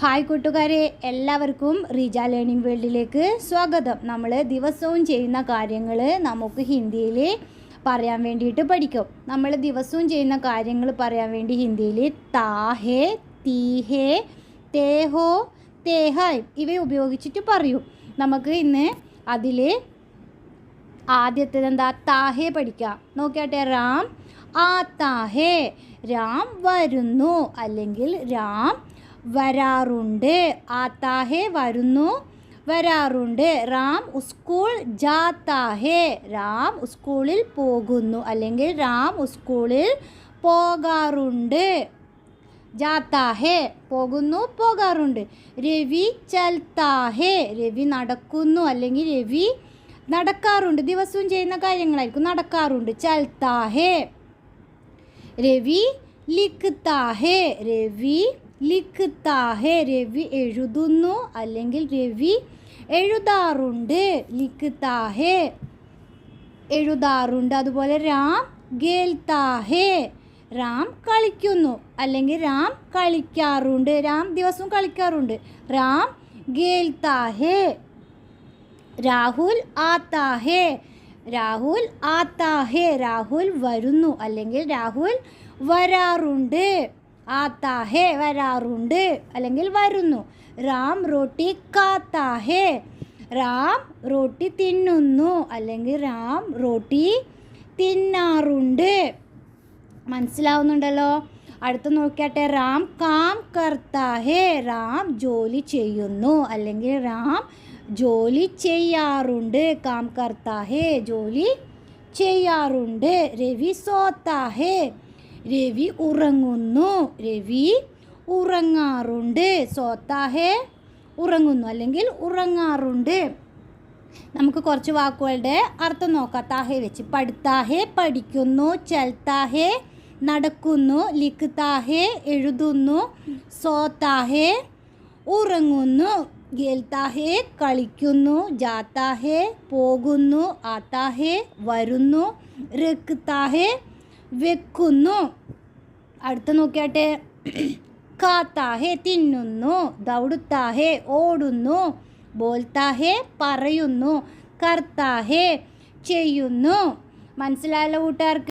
Hi കൂട്ടുകാരെ എല്ലാവർക്കും Reeja learning വേൾഡിലേക്ക് സ്വാഗതം. നമ്മൾ ദിവസവും ചെയ്യുന്ന കാര്യങ്ങൾ നമുക്ക് ഹിന്ദിയിൽ പറയാൻ വേണ്ടിയിട്ട് പഠിക്കും. നമ്മൾ ദിവസവും ചെയ്യുന്ന കാര്യങ്ങൾ പറയാൻ വേണ്ടി ഹിന്ദിയിൽ താഹേ തീഹേ തേഹോ തേഹായ് ഇവ ഉപയോഗിച്ചിട്ട് പറയും. നമുക്ക് ഇന്ന് അതിൽ ആദ്യത്തേത് എന്താ താഹേ പഠിക്കാം. നോക്കിയാട്ടെ റാം ആ താഹേ രാം വരുന്നു. അല്ലെങ്കിൽ രാം വരാറുണ്ട്. ആത്താഹേ വരുന്നു. വരാറുണ്ട്. റാം സ്കൂൾ ജാത്താഹേ. റാം സ്കൂളിൽ പോകുന്നു. അല്ലെങ്കിൽ റാം സ്കൂളിൽ പോകാറുണ്ട്. ജാത്താഹേ പോകുന്നു പോകാറുണ്ട്. രവി ചൽത്താഹേ. രവി നടക്കുന്നു അല്ലെങ്കിൽ രവി നടക്കാറുണ്ട്. ദിവസവും ചെയ്യുന്ന കാര്യങ്ങളായിരിക്കും. നടക്കാറുണ്ട്. ചൽത്താഹേ. രവി ലിഖ്താഹേ. രവി ലിഖ്താഹേ രവി എഴുതുന്നു അല്ലെങ്കിൽ രവി എഴുതാറുണ്ട്. ലിഖ്താഹെ എഴുതാറുണ്ട്. അതുപോലെ രാം ഗേൽത്താഹെ രാം കളിക്കുന്നു അല്ലെങ്കിൽ രാം കളിക്കാറുണ്ട്. രാം ദിവസവും കളിക്കാറുണ്ട്. രാം ഗേൽത്താഹെ രാഹുൽ ആത്താഹെ രാഹുൽ ആത്താഹെ രാഹുൽ വരുന്നു അല്ലെങ്കിൽ രാഹുൽ വരാറുണ്ട്. ആത്താഹേ വരാറുണ്ട്. അല്ലെങ്കിൽ വരുന്നു. റാം റോട്ടി കാത്താഹേ. റാം റോട്ടി തിന്നുന്നു. അല്ലെങ്കിൽ റാം റോട്ടി തിന്നാറുണ്ട്. മനസ്സിലാവുന്നുണ്ടല്ലോ? അടുത്ത് നോക്കിയാട്ടെ. റാം കാം കർത്താഹേ. റാം ജോലി ചെയ്യുന്നു. അല്ലെങ്കിൽ റാം ജോലി ചെയ്യാറുണ്ട്. കാം കർത്താഹേ ജോലി ചെയ്യാറുണ്ട്. രവി സോത്താഹേ. രവി ഉറങ്ങുന്നു. രവി ഉറങ്ങാറുണ്ട്. സോത്താഹേ ഉറങ്ങുന്നു. അല്ലെങ്കിൽ ഉറങ്ങാറുണ്ട്. നമുക്ക് കുറച്ച് വാക്കുകളുടെ അർത്ഥം നോക്കാം. താഹേ വെച്ച് പഠിത്താഹേ പഠിക്കുന്നു ചൽത്താഹേ നടക്കുന്നു ലിഖ്താഹേ എഴുതുന്നു സോത്താഹേ ഉറങ്ങുന്നു ഗേൽത്താഹേ കളിക്കുന്നു ജാത്താഹേ പോകുന്നു ആത്താഹേ വരുന്നു രക്താഹേ വെക്കുന്നു. അടുത്ത നോക്കിയാട്ടെ. കാത്താഹേ തിന്നുന്നു. ദൗടുത്താഹേ ഓടുന്നു. ബോൽത്താഹേ പറയുന്നു. കർത്താഹേ ചെയ്യുന്നു. മനസ്സിലായല്ലോ കൂട്ടുകാർക്ക്?